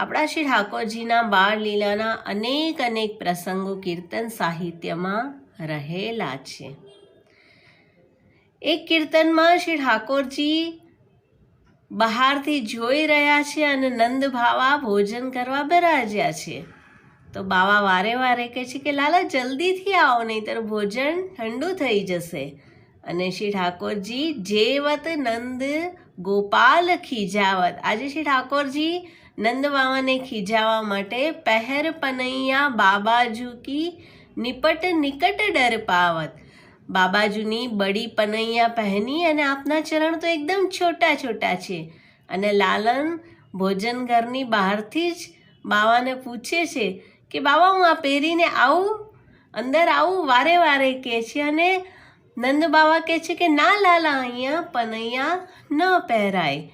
આપણા શ્રી ઠાકોરજીના બાળ લીલાના અનેક અનેક પ્રસંગો કીર્તન સાહિત્યમાં રહેલા છે. એક કીર્તનમાં શ્રી ઠાકોરજી બહારથી જોઈ રહ્યા છે અને નંદ ભાવા ભોજન કરવા બરાજ્યા છે. તો બાવા વારે વારે કહે છે કે, લાલા, જલ્દીથી આવો, નહીંતર ભોજન ઠંડુ થઈ જશે. અને શ્રી ઠાકોરજી જેવત નંદ ગોપાલ ખીજાવત. આજે શ્રી ઠાકોરજી નંદ બાવાને ખીજાવવા માટે પહેર પનૈયા બાબાજુ કી નિપટ નિકટ ડર પાવત. બાબાજુની બડી પનૈયા પહેની અને આપના ચરણ તો એકદમ છોટા છોટા છે. અને લાલન ભોજન ઘરની બહારથી જ બાવાને પૂછે છે કે બાબા હું આ પહેરીને આવું? અંદર આવું વારે વારે કહે છે અને નંદ બાવા કહે છે કે, ના, લાલા, અહીંયા પનૈયા ન પહેરાય.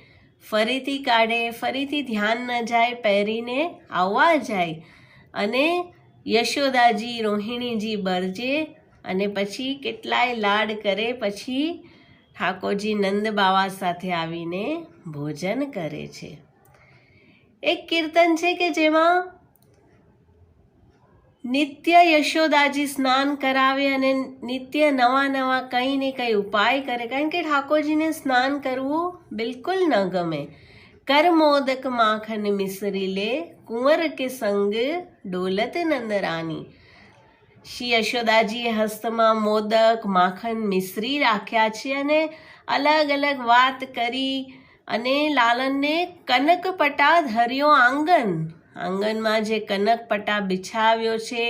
ફરીથી કાઢે, ફરીથી ધ્યાન ન જાય, પહેરીને આવવા જાય. અને યશોદાજી, રોહિણીજી બરજે અને પછી કેટલાય લાડ કરે, પછી ઠાકોરજી નંદ બાવા સાથે આવીને ભોજન કરે છે. એક કીર્તન છે કે જેમાં નિત્ય યશોદાજી સ્નાન કરાવે અને નિત્ય નવા નવા કંઈ ને કંઈ ઉપાય કરે. કારણ કે ઠાકોરજીને સ્નાન કરવું બિલકુલ ન ગમે. કરમોદક માખન મિસરી લે, કુંવર કે સંગ ડોલત નંદરાની શ્રી યશોદાજીએ હસ્તમાં મોદક માખન મિશ્રી રાખ્યા છે અને અલગ અલગ વાત કરી અને લાલનને કનકપટા ધર્યો આંગણ આંગણમાં જે કનકપટા બિછાવ્યો છે.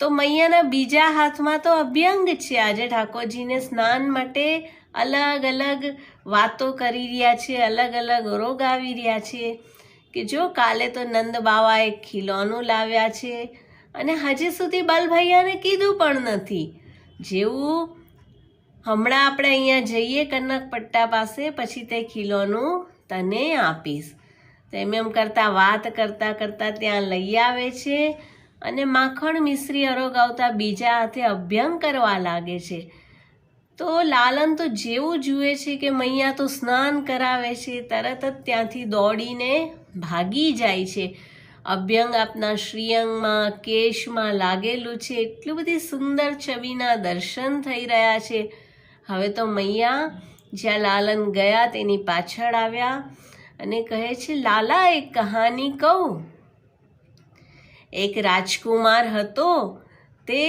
તો મૈયાના બીજા હાથમાં તો અભ્યંગ છે. આજે ઠાકોરજીને સ્નાન માટે અલગ અલગ વાતો કરી રહ્યા છે, અલગ અલગ રોગ આવી રહ્યા છે કે જો કાલે તો નંદ બાવાએ ખીલોનું લાવ્યા છે અને હજી સુધી બલભૈયાને કીધું પણ નથી. જેવું હમણાં આપણે અહીંયા જઈએ કનક પટ્ટા પાસે, પછી તે ખીલોનું તને આપીશ. તો એમ એમ કરતાં, વાત કરતાં કરતાં ત્યાં લઈ આવે છે અને માખણ મિશ્રી અરોગાવતા બીજા હાથે અભ્યંગ કરવા લાગે છે. તો લાલન તો જેવું જુએ છે કે મૈયા તો સ્નાન કરાવે છે, તરત જ ત્યાંથી દોડીને ભાગી જાય છે. અભ્યંગ આપના શ્રીયંગમાં કેશમાં લાગેલું છે, એટલી બધી સુંદર છબીના દર્શન થઈ રહ્યા છે. હવે તો મૈયા જ્યાં લાલન ગયા તેની પાછળ આવ્યા. અને કહે છે, લાલા, એક કહાની કહું. એક રાજકુમાર હતો, તે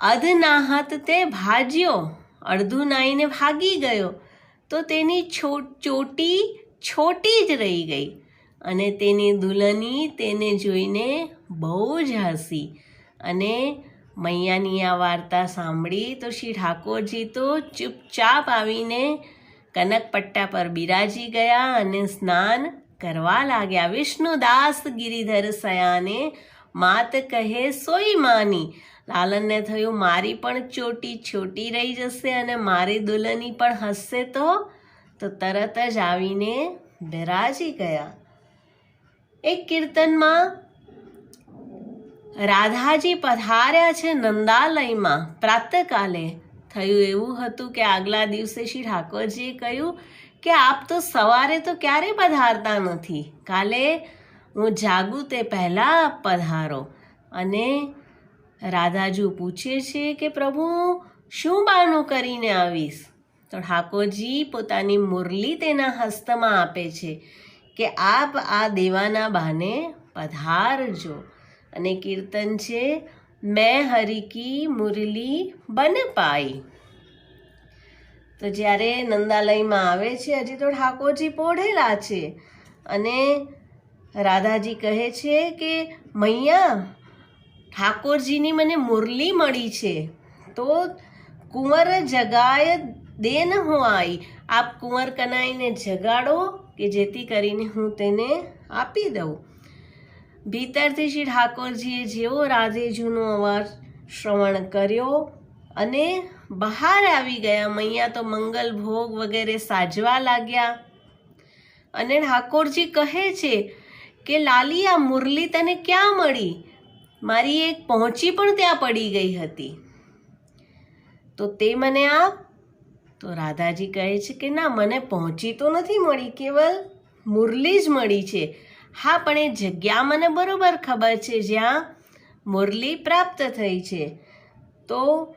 અધનાહત તે ભાજ્યો, અડધું નાઈને ભાગી ગયો, તો તેની ચોટી છોટી જ રહી ગઈ અને તેની દુલ્હની તેને જોઈને બહુ જ હસી અને મૈયાની આ વાર્તા સાંભળી તો શ્રી ઠાકોરજી તો ચૂપચાપ આવીને કનકપટ્ટા પર બિરાજી ગયા અને સ્નાન કરવા લાગ્યા. વિષ્ણુદાસ ગિરિધર સયાને માત કહે સોઈ માની. લાલનને થયું મારી પણ ચોટી છોટી રહી જશે અને મારી દુલ્હની પણ હસશે તો? તો તરત જ આવીને બિરાજી ગયા. એક કીર્તનમાં રાધાજી પધાર્યા છે નંદાલયમાં. પ્રાતકાલે થયું એવું હતું કે આગલા દિવસે શ્રી ઠાકોરજીએ કહ્યું કે આપ તો સવારે તો ક્યારેય પધારતા નથી? કાલે હું જાગું તે પહેલાં પધારો. અને રાધાજુ પૂછે છે કે પ્રભુ, શું બહાનું કરીને આવીશ? તો ઠાકોરજી પોતાની મુરલી તેના હસ્તમાં આપે છે કે આપ આ દેવાના બહાને પધારજો. અને કીર્તન છે મેં હરિકી મુરલી બન પાઈ. તો જ્યારે નંદાલયમાં આવે છે, હજી તો ઠાકોરજી પોઢેલા છે. અને રાધાજી કહે છે કે, મૈયા, ઠાકોરજીની મને મુરલી મળી છે. તો કુંવર જગાય દેન હું આઈ. આપ કુંવર કનાઈને જગાડો કે જેથી કરીને હું તેને આપી દઉં. ભીતરથી શ્રી ઠાકોરજીએ જેવો રાધેજુનો અવાજ શ્રવણ કર્યો અને બહાર આવી ગયા. મૈયા તો મંગલ ભોગ વગેરે સાજવા લાગ્યા. અને ઠાકોરજી કહે છે કે, લાલી, આ મુરલી તને ક્યાં મળી? મારી એક પહોંચી પણ ત્યાં પડી ગઈ હતી. તો તે મને આપ? તો રાધાજી કહે છે કે, ના, મને પહોંચી તો નથી મળી. કેવલ મુરલી જ મળી છે. હા, પણ એ જગ્યા મને બરાબર ખબર છે, જ્યાં મુરલી પ્રાપ્ત થઈ છે. તો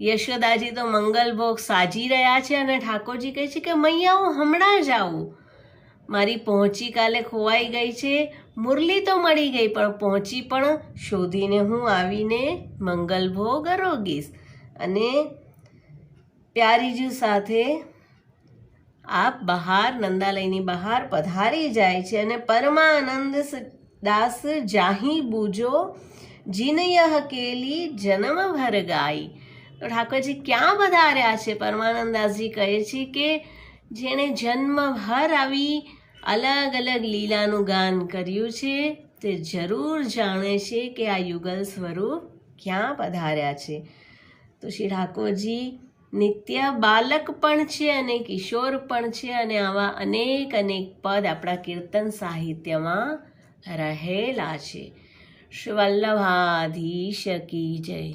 યશોદાજી તો મંગલભોગ સાજી રહ્યા છે અને ઠાકોરજી કહે છે કે, મૈયા, હું હમણાં જ આવું. મારી પહોંચી કાલે ખોવાઈ ગઈ છે. મુરલી તો મળી ગઈ, પણ પહોંચી પણ શોધીને હું આવીને મંગલભોગ રોગીશ અને પ્યારીજુ સાથે આપ બહાર, નંદાલયની બહાર પધારી જાય છે અને પરમાનંદ દાસ જાહી બૂજો જીનયહ કેલી જન્મ ભર ગાઈ. તો ઠાકોરજી ક્યાં પધાર્યા છે? પરમાનંદાસજી કહે છે કે જેણે જન્મભર આવી અલગ અલગ લીલાનું ગાન કર્યું છે. તે જરૂર જાણે છે કે આ યુગલ સ્વરૂપ ક્યાં પધાર્યા છે? તો શ્રી ઠાકોરજી નિત્ય બાલક પણ છે અને કિશોર પણ છે અને આવા અનેક અનેક પદ આપણા કીર્તન સાહિત્યમાં રહેલા છે. શ્રી વલ્લભાધીશ કી જય.